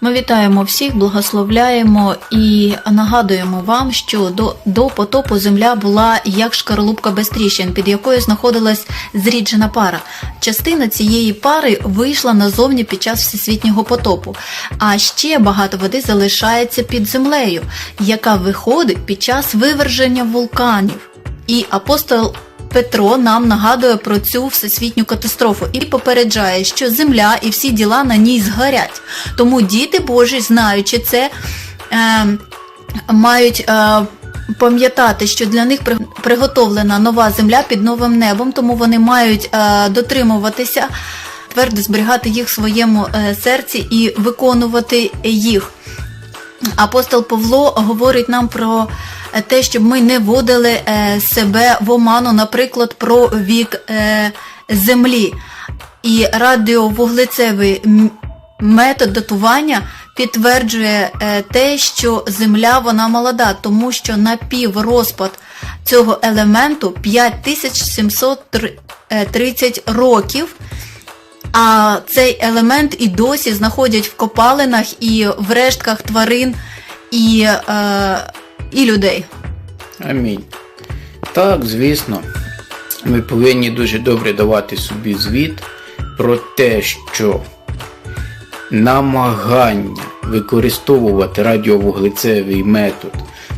Ми вітаємо всіх, благословляємо і нагадуємо вам, що до, до потопу земля була як шкарлупка без тріщин, під якою знаходилась зріджена пара. Частина цієї пари вийшла назовні під час всесвітнього потопу, а ще багато води залишається під землею, яка виходить під час виверження вулканів. І апостол Петро нам нагадує про цю всесвітню катастрофу і попереджає, що земля і всі діла на ній згорять. Тому діти Божі, знаючи це, е, мають е, пам'ятати, що для них при- приготовлена нова земля під новим небом, тому вони мають е, дотримуватися, твердо зберігати їх в своєму е, серці і виконувати їх. Апостол Павло говорить нам про те, щоб ми не вводили е, себе в оману, наприклад, про вік е, землі. І радіовуглецевий метод датування підтверджує е, те, що земля вона молода, тому що напіврозпад цього елементу 5730 років. А цей елемент і досі знаходять в копалинах і в рештках тварин і, е, і людей. Амінь. Так, звісно, ми повинні дуже добре давати собі звіт про те, що намагання використовувати радіовуглецевий метод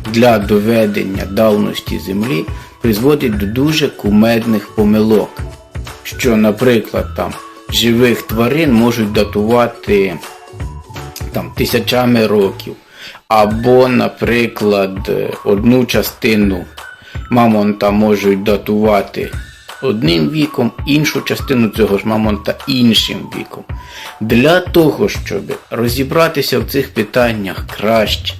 для доведення давності Землі призводить до дуже кумедних помилок, що, наприклад, там живих тварин можуть датувати там тисячами років. Або, наприклад, одну частину мамонта можуть датувати одним віком, іншу частину цього ж мамонта іншим віком. Для того, щоб розібратися в цих питаннях краще,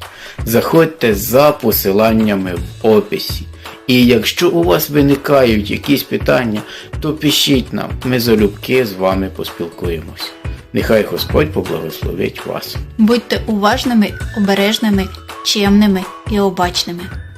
заходьте за посиланнями в описі. І якщо у вас виникають якісь питання, то пишіть нам, ми залюбки з вами поспілкуємось. Нехай Господь поблагословить вас. Будьте уважними, обережними, чемними і обачними.